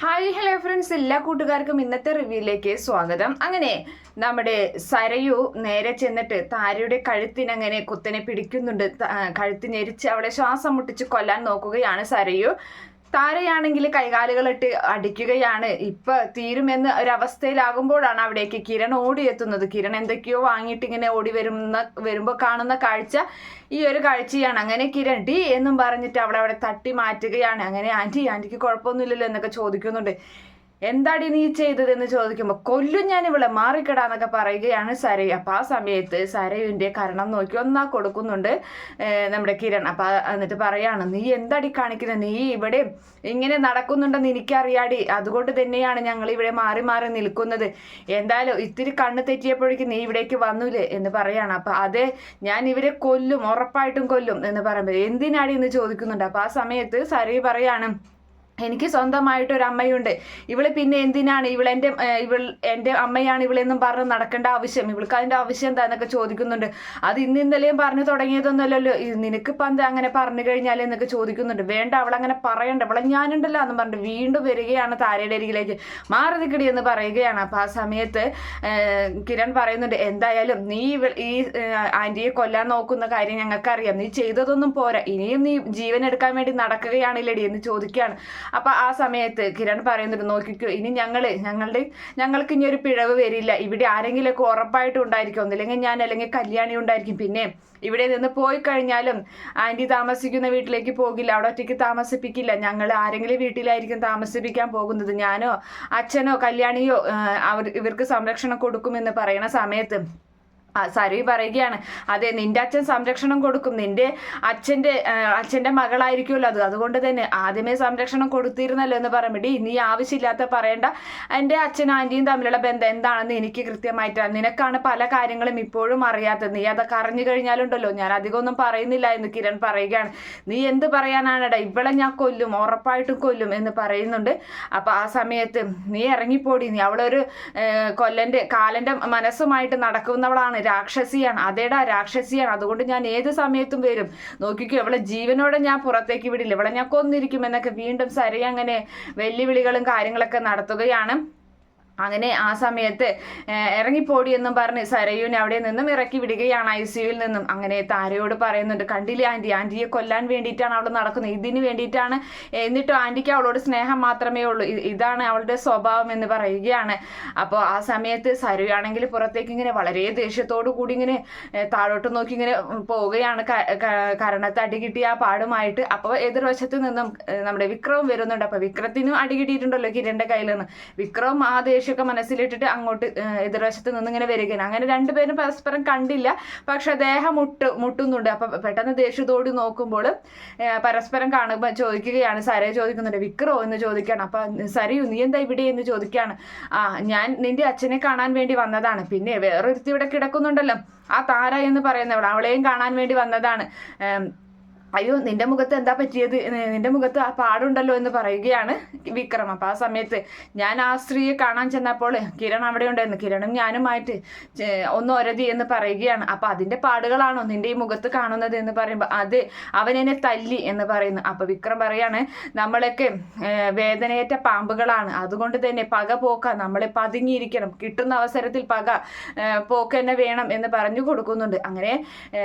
Hi hello friends എല്ലാ കൂട്ടുകാർക്കും ഇന്നത്തെ റിവ്യൂയിലേക്ക് സ്വാഗതം. അങ്ങനെ നമ്മുടെ സരയു നേരെ ചെന്നിട്ട് താരയുടെ കഴുത്തിനങ്ങനെ കുത്തനെ പിടിക്കുന്നുണ്ട്. കഴുത്തിനെരിച്ച് അവളെ ശ്വാസം മുട്ടിച്ച് കൊല്ലാൻ നോക്കുകയാണ് സരയു. താരയാണെങ്കിൽ കൈകാലുകളിട്ട് അടിക്കുകയാണ്. ഇപ്പൊ തീരുമെന്ന് ഒരവസ്ഥയിലാകുമ്പോഴാണ് അവിടേക്ക് കിരൺ ഓടിയെത്തുന്നത്. കിരൺ എന്തൊക്കെയോ വാങ്ങിയിട്ട് ഇങ്ങനെ ഓടി വരുന്ന വരുമ്പോ കാണുന്ന കാഴ്ച ഈ ഒരു കാഴ്ചയാണ്. അങ്ങനെ കിരൺ ഡി എന്നും പറഞ്ഞിട്ട് അവിടെ അവിടെ തട്ടി മാറ്റുകയാണ്. അങ്ങനെ ആന്റി ആന്റിക്ക് കുഴപ്പമൊന്നുമില്ലല്ലോ എന്നൊക്കെ ചോദിക്കുന്നുണ്ട്. എന്താടി നീ ചെയ്തതെന്ന് ചോദിക്കുമ്പോൾ കൊല്ലും ഞാൻ ഇവിടെ മാറിക്കിടാന്നൊക്കെ പറയുകയാണ് സരയു. അപ്പം ആ സമയത്ത് സരയുവിന്റെ കരണം നോക്കി ഒന്നാ കൊടുക്കുന്നുണ്ട് നമ്മുടെ കിരൺ. അപ്പം എന്നിട്ട് പറയാണ് നീ എന്താടി കാണിക്കുന്നത് നീ ഇവിടെ ഇങ്ങനെ നടക്കുന്നുണ്ടെന്ന് എനിക്കറിയാടി. അതുകൊണ്ട് തന്നെയാണ് ഞങ്ങൾ ഇവിടെ മാറി മാറി നിൽക്കുന്നത്. എന്തായാലും ഇത്തിരി കണ്ണ് തെറ്റിയപ്പോഴേക്കും നീ ഇവിടേക്ക് വന്നൂലേ? എന്ന് പറയാണ്. അപ്പം അതെ ഞാൻ ഇവരെ കൊല്ലും ഉറപ്പായിട്ടും കൊല്ലും എന്ന് പറയുമ്പോൾ എന്തിനാടി എന്ന് ചോദിക്കുന്നുണ്ട്. അപ്പം ആ സമയത്ത് സരയു പറയാണ് എനിക്ക് സ്വന്തമായിട്ട് ഒരു അമ്മയുണ്ട്. ഇവൾ പിന്നെ എന്തിനാണ്? ഇവളെന്റെ ഇവൾ എന്റെ അമ്മയാണ് ഇവളെന്നും പറഞ്ഞ് നടക്കേണ്ട ആവശ്യം. ഇവൾക്ക് അതിന്റെ ആവശ്യം എന്താ എന്നൊക്കെ ചോദിക്കുന്നുണ്ട്. അത് ഇന്ന് ഇന്നലെയും പറഞ്ഞു തുടങ്ങിയതൊന്നുമല്ലല്ലോ. നിനക്ക് നിനക്കിപ്പോൾ എന്താ അങ്ങനെ പറഞ്ഞു കഴിഞ്ഞാൽ എന്നൊക്കെ ചോദിക്കുന്നുണ്ട്. വേണ്ട അവളങ്ങനെ പറയണ്ട. അവളെ ഞാനുണ്ടല്ലോ എന്ന് പറഞ്ഞിട്ട് വീണ്ടും വരികയാണ് താരയുടെ അരികിലേക്ക്. മാറി എന്ന് പറയുകയാണ്. അപ്പോൾ ആ സമയത്ത് കിരൺ പറയുന്നുണ്ട് എന്തായാലും നീ ഈ ആന്റിയെ കൊല്ലാൻ നോക്കുന്ന കാര്യം ഞങ്ങൾക്കറിയാം. നീ ചെയ്തതൊന്നും പോരാ. ഇനിയും നീ ജീവൻ എടുക്കാൻ വേണ്ടി നടക്കുകയാണില്ലടി എന്ന് ചോദിക്കുകയാണ്. അപ്പൊ ആ സമയത്ത് കിരൺ പറയുന്നുണ്ട് നോക്കിക്കോ ഇനി ഞങ്ങൾ ഞങ്ങളുടെ ഞങ്ങൾക്ക് ഇനി ഒരു പിഴവ് വരില്ല. ഇവിടെ ആരെങ്കിലുമൊക്കെ ഉറപ്പായിട്ടും ഉണ്ടായിരിക്കും. ഒന്നില്ലെങ്കിൽ ഞാൻ അല്ലെങ്കിൽ കല്യാണി ഉണ്ടായിരിക്കും. പിന്നെ ഇവിടെ നിന്ന് പോയി കഴിഞ്ഞാലും ആന്റി താമസിക്കുന്ന വീട്ടിലേക്ക് പോകില്ല. അവിടെ ഒറ്റയ്ക്ക് താമസിപ്പിക്കില്ല. ഞങ്ങൾ ആരെങ്കിലും വീട്ടിലായിരിക്കും താമസിപ്പിക്കാൻ പോകുന്നത്. ഞാനോ അച്ഛനോ കല്യാണിയോ അവർ ഇവർക്ക് സംരക്ഷണം കൊടുക്കുമെന്ന് പറയുന്ന സമയത്ത് സരവി പറയുകയാണ് അതെ നിന്റെ അച്ഛൻ സംരക്ഷണം കൊടുക്കും. നിന്റെ അച്ഛന്റെ അച്ഛന്റെ മകളായിരിക്കുമല്ലോ അത്. അതുകൊണ്ട് തന്നെ ആദ്യമേ സംരക്ഷണം കൊടുത്തിരുന്നല്ലോ എന്ന് പറയുമ്പോൾ "ഡി, നീ ആവശ്യമില്ലാത്ത പറയേണ്ട. എന്റെ അച്ഛനും ആന്റിയും തമ്മിലുള്ള ബന്ധം എന്താണെന്ന് എനിക്ക് കൃത്യമായിട്ട് നിനക്കാണ് പല കാര്യങ്ങളും ഇപ്പോഴും അറിയാത്തത്. നീ അതൊക്കെ അറിഞ്ഞു കഴിഞ്ഞാലുണ്ടല്ലോ. ഞാൻ അധികമൊന്നും പറയുന്നില്ല എന്ന് കിരൺ പറയുകയാണ്. നീ എന്ത് പറയാനാണെടാ? ഇവളെ ഞാൻ കൊല്ലും ഉറപ്പായിട്ടും കൊല്ലും എന്ന് പറയുന്നുണ്ട്. അപ്പോൾ ആ സമയത്ത് നീ ഇറങ്ങിപ്പോടി. നീ അവളൊരു കൊല്ലന്റെ കാലന്റെ മനസ്സുമായിട്ട് നടക്കുന്നവളാണ്. രാക്ഷസിയാണ്. അതേടാ രാക്ഷസിയാണ്. അതുകൊണ്ട് ഞാൻ ഏത് സമയത്തും വരും. നോക്കിക്കോ ഇവളെ ജീവനോടെ ഞാൻ പുറത്തേക്ക് വിടില്ല. ഇവളെ ഞാൻ കൊന്നിരിക്കും എന്നൊക്കെ വീണ്ടും സരി അങ്ങനെ വെല്ലുവിളികളും കാര്യങ്ങളൊക്കെ നടത്തുകയാണ്. അങ്ങനെ ആ സമയത്ത് ഇറങ്ങിപ്പോടി എന്നും പറഞ്ഞ് സരയുവിനെ അവിടെ നിന്നും ഇറക്കി വിടുകയാണ് ഐ സിയുവിൽ നിന്നും. അങ്ങനെ താരയോട് പറയുന്നുണ്ട് കണ്ടില്ലേ ആന്റി ആന്റിയെ കൊല്ലാൻ വേണ്ടിയിട്ടാണ് അവൾ നടക്കുന്നത്. ഇതിന് വേണ്ടിയിട്ടാണ് എന്നിട്ടും ആന്റിക്ക് അവളോട് സ്നേഹം മാത്രമേ ഉള്ളൂ. ഇതാണ് അവളുടെ സ്വഭാവം എന്ന് പറയുകയാണ്. അപ്പോൾ ആ സമയത്ത് സരയാണെങ്കിൽ പുറത്തേക്ക് ഇങ്ങനെ വളരെ ദേഷ്യത്തോടു കൂടി ഇങ്ങനെ താഴോട്ട് നോക്കി ഇങ്ങനെ പോവുകയാണ്. കരണത്ത് അടി കിട്ടിയ ആ പാടുമായിട്ട്. അപ്പോൾ എതിർവശത്ത് നിന്നും നമ്മുടെ വിക്രവും വരുന്നുണ്ട്. അപ്പോൾ വിക്രത്തിനും അടി കിട്ടിയിട്ടുണ്ടല്ലോ കിരണിന്റെ കയ്യിൽ നിന്ന്. വിക്രം ആ ദേഷ്യമൊക്കെ മനസ്സിലിട്ടിട്ട് അങ്ങോട്ട് എതിർവശത്ത് നിന്ന് ഇങ്ങനെ വരികയാണ്. അങ്ങനെ രണ്ടുപേരും പരസ്പരം കണ്ടില്ല. പക്ഷെ ദേഹം മുട്ട് മുട്ടുന്നുണ്ട്. അപ്പൊ പെട്ടെന്ന് ദേഷ്യത്തോടി നോക്കുമ്പോൾ പരസ്പരം കാണുമ്പോൾ ചോദിക്കുകയാണ് സരയെ ചോദിക്കുന്നുണ്ട്. വിക്രോ എന്ന് ചോദിക്കുകയാണ്. അപ്പൊ സരയു നീ എന്താ ഇവിടെ? എന്ന് ചോദിക്കുകയാണ്. ആ ഞാൻ നിന്റെ അച്ഛനെ കാണാൻ വേണ്ടി വന്നതാണ്. പിന്നെ വേറൊരുത്തി ഇവിടെ കിടക്കുന്നുണ്ടല്ലോ. ആ താര എന്ന് പറയുന്നവൾ. അവളെയും കാണാൻ വേണ്ടി വന്നതാണ്. അയ്യോ നിന്റെ മുഖത്ത് എന്താ പറ്റിയത്? നിന്റെ മുഖത്ത് ആ പാടുണ്ടല്ലോ എന്ന് പറയുകയാണ് വിക്രം. അപ്പം ആ സമയത്ത് ഞാൻ ആ സ്ത്രീയെ കാണാൻ ചെന്നപ്പോൾ കിരൺ അവിടെ ഉണ്ടായിരുന്നു. കിരണും ഞാനുമായിട്ട് ഒന്ന് ഒരതി എന്ന് പറയുകയാണ്. അപ്പം അതിന്റെ പാടുകളാണോ നിന്റെ ഈ മുഖത്ത് കാണുന്നത് എന്ന് പറയുമ്പോൾ അത് അവൻ എന്നെ തല്ലി എന്ന് പറയുന്നു. അപ്പൊ വിക്രം പറയാണ് നമ്മളൊക്കെ വേദനയേറ്റ പാമ്പുകളാണ്. അതുകൊണ്ട് തന്നെ പക പോക്ക നമ്മളെ പതുങ്ങിയിരിക്കണം. കിട്ടുന്ന അവസരത്തിൽ പക പോക്ക് തന്നെ വേണം എന്ന് പറഞ്ഞു കൊടുക്കുന്നുണ്ട്. അങ്ങനെ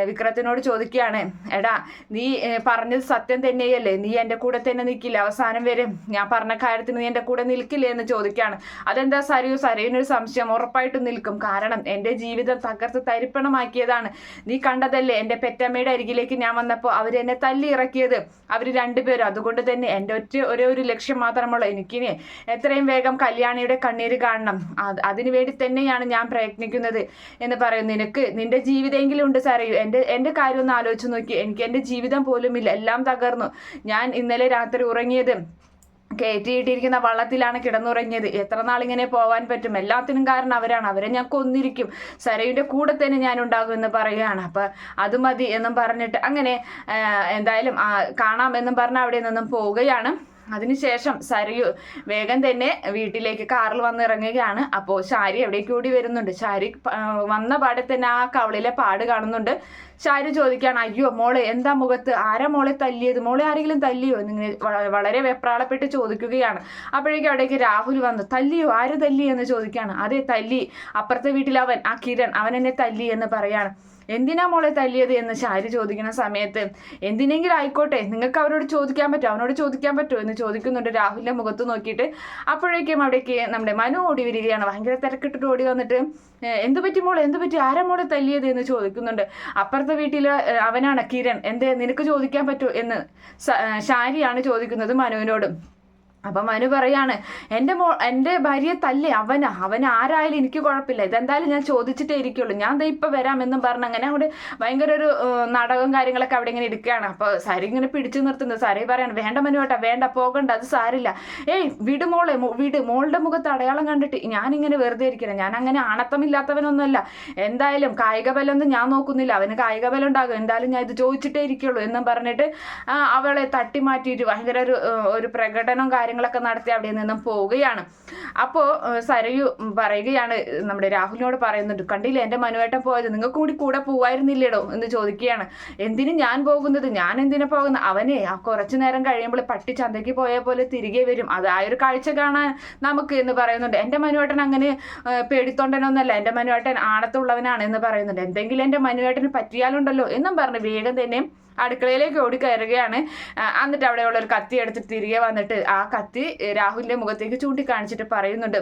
വിക്രത്തിനോട് ചോദിക്കുകയാണ് എടാ നീ പറഞ്ഞത് സത്യം തന്നെയല്ലേ? നീ എന്റെ കൂടെ തന്നെ നിൽക്കില്ല? അവസാനം വരെ ഞാൻ പറഞ്ഞ കാര്യത്തിന് നീ എന്റെ കൂടെ നിൽക്കില്ലേ എന്ന് ചോദിക്കുകയാണ് അതെന്താ സരയു? സരയുനൊരു സംശയം ഉറപ്പായിട്ടും നിൽക്കും. കാരണം എന്റെ ജീവിതം തകർത്ത് തരിപ്പണമാക്കിയതാണ്. നീ കണ്ടതല്ലേ? എന്റെ പെറ്റമ്മയുടെ അരികിലേക്ക് ഞാൻ വന്നപ്പോൾ അവരെന്നെ തല്ലി ഇറക്കിയത്. അവർ രണ്ടുപേരും. അതുകൊണ്ട് തന്നെ എന്റെ ഒറ്റ ഒരേ ഒരു ലക്ഷ്യം മാത്രമുള്ള എനിക്കിനി എത്രയും വേഗം കല്യാണിയുടെ കണ്ണീര് കാണണം. അത് അതിനു വേണ്ടി തന്നെയാണ് ഞാൻ പ്രയത്നിക്കുന്നത് എന്ന് പറയും നിനക്ക് നിന്റെ ജീവിതമെങ്കിലും ഉണ്ട് സരയു. എന്റെ എന്റെ കാര്യം ഒന്ന് ആലോചിച്ച് നോക്കി. എനിക്ക് എന്റെ ജീവിതം പോലും ഇല്ല. എല്ലാം തകർന്നു. ഞാൻ ഇന്നലെ രാത്രി ഉറങ്ങിയത് കയറ്റിയിട്ടിരിക്കുന്ന വള്ളത്തിലാണ് കിടന്നുറങ്ങിയത്. എത്ര നാളിങ്ങനെ പോവാൻ പറ്റും? എല്ലാത്തിനും കാരണം അവരാണ്. അവരെ ഞാൻ കൊന്നിരിക്കും. സരയുടെ കൂടെ തന്നെ ഞാൻ ഉണ്ടാകും എന്ന് പറയുകയാണ്. അപ്പം അത് മതി എന്നും പറഞ്ഞിട്ട് അങ്ങനെ എന്തായാലും കാണാം എന്നും പറഞ്ഞ് അവിടെ നിന്നും പോവുകയാണ്. അതിനുശേഷം സരയു വേഗം തന്നെ വീട്ടിലേക്ക് കാറിൽ വന്നിറങ്ങുകയാണ്. അപ്പോൾ ശാരി എവിടേക്ക് കൂടി വരുന്നുണ്ട്? ശാരി വന്ന പാടെ തന്നെ ആ കവളിലെ പാട് കാണുന്നുണ്ട്. ശാരി ചോദിക്കുകയാണ് അയ്യോ മോളെ എന്താ മുഖത്ത്? ആരാ മോളെ തല്ലിയത്? മോളെ ആരെങ്കിലും തല്ലിയോ? എന്നിങ്ങനെ വളരെ വെപ്രാളപ്പെട്ട് ചോദിക്കുകയാണ്. അപ്പോഴേക്കും അവിടേക്ക് രാഹുൽ വന്നു തല്ലിയോ? ആര് തല്ലി? എന്ന് ചോദിക്കുകയാണ്. അതെ തല്ലി. അപ്പുറത്തെ വീട്ടിൽ അവൻ ആ കിരൺ അവൻ എന്നെ തല്ലി എന്ന് പറയാണ്. എന്തിനാ മോളെ തല്ലിയത് എന്ന് ശാരി ചോദിക്കുന്ന സമയത്ത് എന്തിനെങ്കിലും ആയിക്കോട്ടെ നിങ്ങൾക്ക് അവരോട് ചോദിക്കാൻ പറ്റുമോ? അവനോട് ചോദിക്കാൻ പറ്റുമോ? എന്ന് ചോദിക്കുന്നുണ്ട് രാഹുലിന്റെ മുഖത്ത് നോക്കിയിട്ട്. അപ്പോഴേക്കും അവിടേക്ക് നമ്മുടെ മനു ഓടി വരികയാണ്. ഭയങ്കര തിരക്കിട്ടിട്ട് ഓടി വന്നിട്ട് "ഏ, എന്ത് പറ്റി മോളെ? എന്ത് പറ്റി? ആരാ മോളെ തല്ലിയത്? എന്ന് ചോദിക്കുന്നുണ്ട്. അപ്പുറത്തെ വീട്ടിൽ അവനാണ് കിരൺ. എന്തേ നിനക്ക് ചോദിക്കാൻ പറ്റുമോ? എന്ന് ശാരിയാണ് ചോദിക്കുന്നത് മനുവിനോട്. അപ്പൊ മനു പറയാണ് എന്റെ മോ എന്റെ ഭാര്യ തല്ലേ അവനാ അവൻ ആരായാലും എനിക്ക് കുഴപ്പമില്ല. ഇതെന്തായാലും ഞാൻ ചോദിച്ചിട്ടേ ഇരിക്കുള്ളൂ. ഞാൻ ദേ ഇപ്പൊ വരാമെന്നും പറഞ്ഞ് അങ്ങനെ അവിടെ ഭയങ്കര ഒരു നാടകവും കാര്യങ്ങളൊക്കെ അവിടെ ഇങ്ങനെ ഇരിക്കുകയാണ്. അപ്പോൾ സാരി ഇങ്ങനെ പിടിച്ചു നിർത്തുന്നത് സാരി പറയാണ് വേണ്ട മനു വേണ്ട പോകണ്ട അത് സാരില്ല. ഏയ് വിട് മോളെ വിട്. മോളുടെ മുഖത്ത് അടയാളം കണ്ടിട്ട് ഞാനിങ്ങനെ വെറുതെ ഇരിക്കണം ഞാൻ അങ്ങനെ ആണത്തമില്ലാത്തവനൊന്നുമല്ല. എന്തായാലും കായിക ബലമൊന്നും ഞാൻ നോക്കുന്നില്ല. അവന് കായിക ബലം ഉണ്ടാകും. എന്തായാലും ഞാൻ ഇത് ചോദിച്ചിട്ടേ ഇരിക്കുള്ളൂ എന്നും പറഞ്ഞിട്ട് അവളെ തട്ടി മാറ്റിയിട്ട് ഭയങ്കര ഒരു ഒരു ഒരു പ്രകടനവും കാര്യങ്ങളൊക്കെ നടത്തി അവിടെ നിന്നും പോവുകയാണ്. അപ്പോ സരയു പറയുകയാണ് നമ്മുടെ രാഹുലിനോട് പറയുന്നുണ്ട് കണ്ടില്ലേ എന്റെ മനുവേട്ടൻ പോയത്? നിങ്ങൾക്ക് കൂടി കൂടെ പോവായിരുന്നില്ലേടോ? എന്ന് ചോദിക്കുകയാണ്. എന്തിനു ഞാൻ പോകുന്നത്? ഞാൻ എന്തിനാ പോകുന്നത് അവനെ ആ കുറച്ചു നേരം കഴിയുമ്പോൾ പട്ടി ചന്തയ്ക്ക് പോയ പോലെ തിരികെ വരും. അത് ആ ഒരു കാഴ്ച കാണാൻ നമുക്ക് എന്ന് പറയുന്നുണ്ട്. എന്റെ മനുവേട്ടൻ അങ്ങനെ പേടിത്തൊണ്ടനൊന്നല്ല. എന്റെ മനുവേട്ടൻ ആണത്തുള്ളവനാണ് എന്ന് പറയുന്നുണ്ട്. എന്തെങ്കിലും എന്റെ മനുവേട്ടന് പറ്റിയാലുണ്ടല്ലോ എന്നും പറഞ്ഞ് വേഗം തന്നെ അടുക്കളയിലേക്ക് ഓടി കയറുകയാണ്. എന്നിട്ട് അവിടെയുള്ള ഒരു കത്തി എടുത്തിട്ട് തിരികെ വന്നിട്ട് ആ കത്തി രാഹുലിന്റെ മുഖത്തേക്ക് ചൂണ്ടിക്കാണിച്ചിട്ട് പറയുന്നുണ്ട്.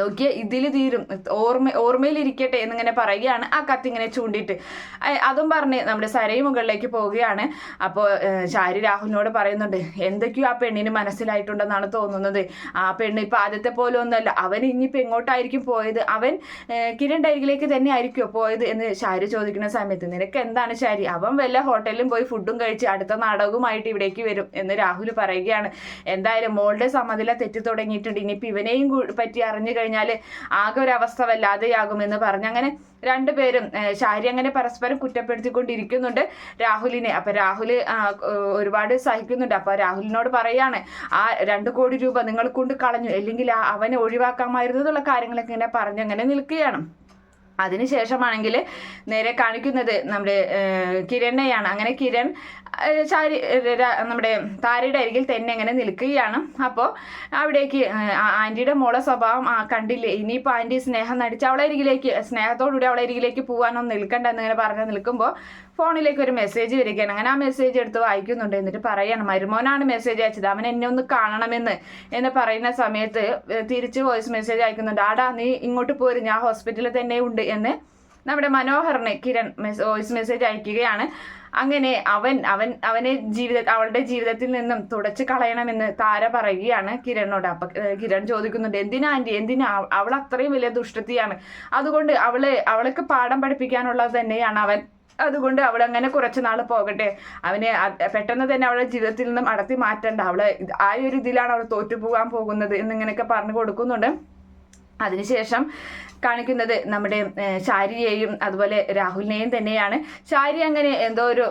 നോക്കിയ ഇതിൽ തീരും. ഓർമ്മ ഓർമ്മയിലിരിക്കട്ടെ എന്നിങ്ങനെ പറയുകയാണ്. ആ കത്തിങ്ങനെ ചൂണ്ടിയിട്ട്. അതും പറഞ്ഞ് നമ്മുടെ സരയും മുകളിലേക്ക് പോവുകയാണ്. അപ്പോൾ ശാരി രാഹുലിനോട് പറയുന്നുണ്ട് എന്തൊക്കെയോ ആ പെണ്ണിന് മനസ്സിലായിട്ടുണ്ടെന്നാണ് തോന്നുന്നത്. ആ പെണ്ണ് ഇപ്പം ആദ്യത്തെ പോലെ ഒന്നുമല്ല. അവൻ ഇനിയിപ്പോൾ എങ്ങോട്ടായിരിക്കും പോയത്? അവൻ കിരൺ ഡയറിയിലേക്ക് തന്നെ ആയിരിക്കുമോ പോയത്? എന്ന് ശാരി ചോദിക്കുന്ന സമയത്ത് നിനക്ക് എന്താണ് ശാരി? അവൻ വല്ല ഹോട്ടലിലും പോയി ഫുഡും കഴിച്ച് അടുത്ത നാടകവുമായിട്ട് ഇവിടേക്ക് വരും. എന്ന് രാഹുൽ പറയുകയാണ്. എന്തായാലും മോളുടെ സമ്മതില തെറ്റി തുടങ്ങിയിട്ടുണ്ട്. ഇനിയിപ്പോൾ ഇവനെയും പറ്റി അറിഞ്ഞു കഴിഞ്ഞാൽ ആകെ ഒരു അവസ്ഥ വല്ലാതെയാകുമെന്ന് പറഞ്ഞ് അങ്ങനെ രണ്ടുപേരും ശാരി അങ്ങനെ പരസ്പരം കുറ്റപ്പെടുത്തിക്കൊണ്ടിരിക്കുന്നുണ്ട് രാഹുലിനെ. അപ്പൊ രാഹുൽ ഒരുപാട് സഹിക്കുന്നുണ്ട്. അപ്പൊ രാഹുലിനോട് പറയാണ് ആ രണ്ട് കോടി രൂപ നിങ്ങൾ കൊണ്ട് കളഞ്ഞു. അല്ലെങ്കിൽ അവനെ ഒഴിവാക്കാമായിരുന്നു എന്നുള്ള കാര്യങ്ങളൊക്കെ ഇങ്ങനെ പറഞ്ഞങ്ങനെ നിൽക്കുകയാണ്. അതിനുശേഷമാണെങ്കിൽ നേരെ കാണിക്കുന്നത് നമ്മുടെ കിരണ്ണയാണ് അങ്ങനെ കിരൺ ചാരി നമ്മുടെ താരയുടെ അരികിൽ തന്നെ അങ്ങനെ നിൽക്കുകയാണ്. അപ്പോൾ അവിടേക്ക് ആന്റിയുടെ മോളെ സ്വഭാവം ആ കണ്ടില്ലേ? ഇനിയിപ്പോൾ ആന്റി സ്നേഹം നടിച്ച് അവളെ അരികിലേക്ക് സ്നേഹത്തോടുകൂടി അവളെ അരികിലേക്ക് പോകാനൊന്നും നിൽക്കണ്ട എന്നിങ്ങനെ പറഞ്ഞ് നിൽക്കുമ്പോൾ ഫോണിലേക്ക് ഒരു മെസ്സേജ് വരികയാണ്. അങ്ങനെ ആ മെസ്സേജ് എടുത്ത് വായിക്കുന്നുണ്ട്. എന്നിട്ട് പറയാണ് മരുമോനാണ് മെസ്സേജ് അയച്ചത്. അവൻ എന്നെ ഒന്ന് കാണണമെന്ന്. എന്ന് പറയുന്ന സമയത്ത് തിരിച്ച് വോയിസ് മെസ്സേജ് അയക്കുന്നുണ്ട്. ആടാ നീ ഇങ്ങോട്ട് പോരും. ഞാൻ ഹോസ്പിറ്റലിൽ തന്നെ ഉണ്ട്. എന്ന് നമ്മുടെ മനോഹറിന് കിരൺ വോയിസ് മെസ്സേജ് അയക്കുകയാണ്. അങ്ങനെ അവൻ അവൻ അവനെ ജീവിത അവളുടെ ജീവിതത്തിൽ നിന്നും തുടച്ചു കളയണമെന്ന് താര പറയുകയാണ് കിരണിനോട്. അപ്പൊ കിരൺ ചോദിക്കുന്നുണ്ട് എന്തിനാ ആന്റി? എന്തിനാ? അവൾ അത്രയും വലിയ ദുഷ്ടത്തിയാണ്. അതുകൊണ്ട് അവൾ അവൾക്ക് പാഠം പഠിപ്പിക്കാനുള്ളത് തന്നെയാണ് അവൻ. അതുകൊണ്ട് അവൾ അങ്ങനെ കുറച്ച് നാൾ പോകട്ടെ. അവനെ പെട്ടെന്ന് തന്നെ അവളെ ജീവിതത്തിൽ നിന്നും അടത്തി മാറ്റണ്ട. അവൾ ആ ഒരു ഇതിലാണ് അവൾ തോറ്റു പോകാൻ പോകുന്നത് എന്നിങ്ങനെയൊക്കെ പറഞ്ഞു കൊടുക്കുന്നുണ്ട്. അതിനുശേഷം കാണിക്കുന്നത് നമ്മുടെ ശാരിയെയും അതുപോലെ രാഹുലിനെയും തന്നെയാണ്. ശാരി അങ്ങനെ എന്തോ ഒരു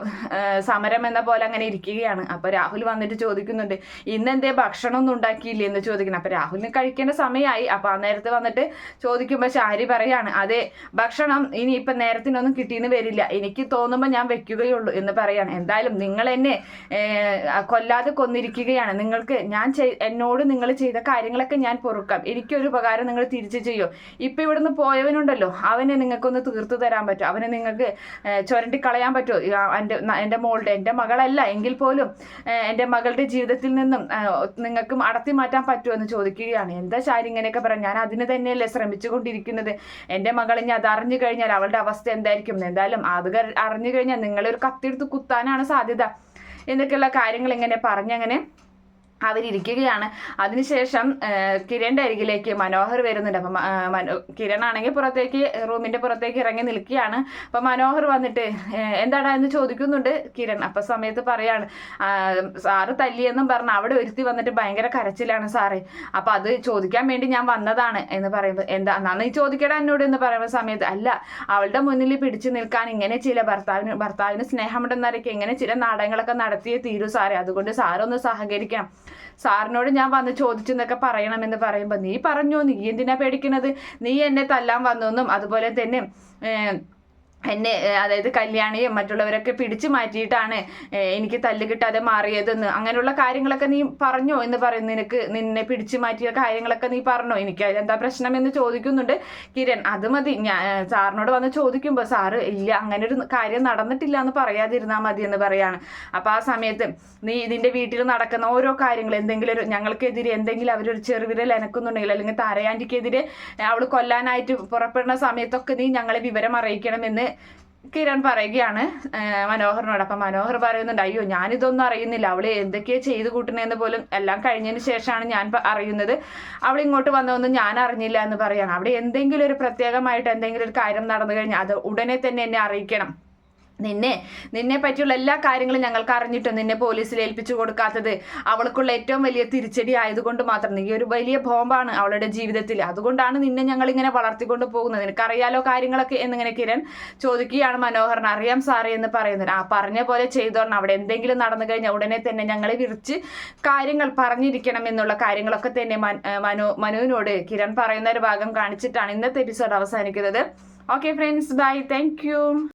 സമരം എന്ന പോലെ അങ്ങനെ ഇരിക്കുകയാണ്. അപ്പൊ രാഹുൽ വന്നിട്ട് ചോദിക്കുന്നുണ്ട് ഇന്നെന്തേ ഭക്ഷണം ഒന്നും ഉണ്ടാക്കിയില്ലേ? എന്ന് ചോദിക്കണം അപ്പൊ രാഹുലിന് കഴിക്കേണ്ട സമയമായി. അപ്പൊ ആ നേരത്തെ വന്നിട്ട് ചോദിക്കുമ്പോൾ ശാരി പറയാണ് അതെ ഭക്ഷണം ഇനി ഇപ്പൊ നേരത്തിനൊന്നും കിട്ടിയെന്ന് വരില്ല. എനിക്ക് തോന്നുമ്പോൾ ഞാൻ വെക്കുകയുള്ളൂ എന്ന് പറയാണ്. എന്തായാലും നിങ്ങൾ എന്നെ കൊല്ലാതെ കൊന്നിരിക്കുകയാണ്. നിങ്ങൾക്ക് ഞാൻ എന്നോട് നിങ്ങൾ ചെയ്ത കാര്യങ്ങളൊക്കെ ഞാൻ പൊറുക്കാം. എനിക്കൊരു ഉപകാരം നിങ്ങൾ തിരിച്ചു ചെയ്യോ. ഇപ്പൊ ഇവിടുന്ന് പോയവനുണ്ടല്ലോ അവനെ നിങ്ങൾക്കൊന്ന് തീർത്തു തരാൻ പറ്റും. അവനെ നിങ്ങൾക്ക് ചുരണ്ടി കളയാൻ പറ്റുമോ എന്റെ എന്റെ മോളുടെ എന്റെ മകളല്ല എങ്കിൽ പോലും എന്റെ മകളുടെ ജീവിതത്തിൽ നിന്നും നിങ്ങൾക്കും അടത്തി മാറ്റാൻ പറ്റുമോ എന്ന് ചോദിക്കുകയാണ്. എന്താ ശാരി ഇങ്ങനെയൊക്കെ പറയാം ഞാൻ അതിന് തന്നെയല്ലേ ശ്രമിച്ചുകൊണ്ടിരിക്കുന്നത്. എന്റെ മകൾ ഇനി അതറിഞ്ഞു കഴിഞ്ഞാൽ അവളുടെ അവസ്ഥ എന്തായിരിക്കും? എന്തായാലും അത് അറിഞ്ഞു കഴിഞ്ഞാൽ നിങ്ങളൊരു കത്തിയെടുത്ത് കുത്താനാണ് സാധ്യത. എന്നൊക്കെയുള്ള കാര്യങ്ങൾ ഇങ്ങനെ പറഞ്ഞങ്ങനെ അവരിയ്ക്കുകയാണ് അതിനുശേഷം കിരണിന്റെ അരികിലേക്ക് മനോഹർ വരുന്നുണ്ട്. അപ്പം കിരൺ ആണെങ്കിൽ പുറത്തേക്ക് റൂമിന്റെ പുറത്തേക്ക് ഇറങ്ങി നിൽക്കുകയാണ്. അപ്പൊ മനോഹർ വന്നിട്ട് എന്താടാ എന്ന് ചോദിക്കുന്നുണ്ട് കിരൺ. അപ്പൊ സമയത്ത് പറയാണ് "ആ, സാറ് തല്ലിയെന്നും പറഞ്ഞ് അവിടെ ഒരുത്തി വന്നിട്ട് ഭയങ്കര കരച്ചിലാണ് സാറേ. അപ്പൊ അത് ചോദിക്കാൻ വേണ്ടി ഞാൻ വന്നതാണ് എന്ന് പറയുമ്പോൾ എന്താ എന്നാ നീ ചോദിക്കടാ എന്നോട് എന്ന് പറയുന്ന സമയത്ത് അല്ല അവളുടെ മുന്നിൽ പിടിച്ചു നിൽക്കാൻ ഇങ്ങനെ ചില ഭർത്താവിന് ഭർത്താവിന് സ്നേഹമുണ്ടെന്നറിയിക്കുക ഇങ്ങനെ ചില നാടകങ്ങളൊക്കെ നടത്തിയേ തീരൂ സാറേ. അതുകൊണ്ട് സാറൊന്ന് സഹകരിക്കണം. സാറിനോട് ഞാൻ വന്ന് ചോദിച്ചെന്നൊക്കെ പറയണമെന്ന് പറയുമ്പോൾ നീ പറഞ്ഞു നീ എന്തിനാ പേടിക്കുന്നത്? നീ എന്നെ തല്ലാൻ വന്നെന്നും അതുപോലെ തന്നെ എന്നെ അതായത് കല്യാണിയും മറ്റുള്ളവരൊക്കെ പിടിച്ചു മാറ്റിയിട്ടാണ് എനിക്ക് തല്ല് കിട്ടാതെ മാറിയതെന്ന്. അങ്ങനെയുള്ള കാര്യങ്ങളൊക്കെ നീ പറഞ്ഞോ എന്ന് പറയും നിനക്ക് നിന്നെ പിടിച്ചു മാറ്റിയ കാര്യങ്ങളൊക്കെ നീ പറഞ്ഞോ? എനിക്ക് എന്താ പ്രശ്നം എന്ന് ചോദിക്കുന്നുണ്ട് കിരൺ. അത് മതി. ഞാൻ സാറിനോട് വന്ന് ചോദിക്കുമ്പോൾ സാറ് ഇല്ല അങ്ങനെ ഒരു കാര്യം നടന്നിട്ടില്ല എന്ന് പറയാതിരുന്നാൽ മതി എന്ന് പറയാണ്. അപ്പോൾ ആ സമയത്ത് നീ ഇതിന്റെ വീട്ടിൽ നടക്കുന്ന ഓരോ കാര്യങ്ങൾ എന്തെങ്കിലും ഒരു ഞങ്ങൾക്കെതിരെ എന്തെങ്കിലും അവരൊരു ചെറുവിരൽ എനക്കുന്നുണ്ടെങ്കിൽ അല്ലെങ്കിൽ താരയാന്റിക്കെതിരെ അവൾ കൊല്ലാനായിട്ട് പുറപ്പെടുന്ന സമയത്തൊക്കെ നീ ഞങ്ങളെ വിവരം അറിയിക്കണമെന്ന് കിരൺ പറയുകയാണ് മനോഹറിനോട് അപ്പം മനോഹർ പറയുന്നുണ്ട് അയ്യോ ഞാനിതൊന്നും അറിയുന്നില്ല. അവൾ എന്തൊക്കെയാ ചെയ്തു കൂട്ടണേന്ന് പോലും എല്ലാം കഴിഞ്ഞതിന് ശേഷമാണ് ഞാൻ അറിയുന്നത്. അവൾ ഇങ്ങോട്ട് വന്നതൊന്നും ഞാൻ അറിഞ്ഞില്ല എന്ന് പറയാണ്. അവിടെ എന്തെങ്കിലും ഒരു പ്രത്യേകമായിട്ട് എന്തെങ്കിലും ഒരു കാര്യം നടന്നു കഴിഞ്ഞാൽ അത് ഉടനെ തന്നെ എന്നെ അറിയിക്കണം. നിന്നെ നിന്നെ പറ്റിയുള്ള എല്ലാ കാര്യങ്ങളും ഞങ്ങൾക്ക് അറിഞ്ഞിട്ടും നിന്നെ പോലീസിൽ ഏൽപ്പിച്ചു കൊടുക്കാത്തത്. അവൾക്കുള്ള ഏറ്റവും വലിയ തിരിച്ചടി ആയതുകൊണ്ട് മാത്രം. നീ ഒരു വലിയ ബോംബാണ് അവളുടെ ജീവിതത്തിൽ. അതുകൊണ്ടാണ് നിന്നെ ഞങ്ങൾ ഇങ്ങനെ വളർത്തിക്കൊണ്ട് പോകുന്നത്. നിനക്കറിയാലോ കാര്യങ്ങളൊക്കെ എന്നിങ്ങനെ കിരൺ ചോദിക്കുകയാണ് മനോഹരൻ. അറിയാം സാറേ എന്ന് പറയുന്നത്. ആ പറഞ്ഞ പോലെ ചെയ്തോളണം. അവിടെ എന്തെങ്കിലും നടന്നു കഴിഞ്ഞാൽ ഉടനെ തന്നെ ഞങ്ങളെ വിളിച്ച് കാര്യങ്ങൾ പറഞ്ഞിരിക്കണം എന്നുള്ള കാര്യങ്ങളൊക്കെ തന്നെ മനു മനുവിനോട് കിരൺ പറയുന്ന ഒരു ഭാഗം കാണിച്ചിട്ടാണ് ഇന്നത്തെ എപ്പിസോഡ് അവസാനിക്കുന്നത്. Okay friends bye thank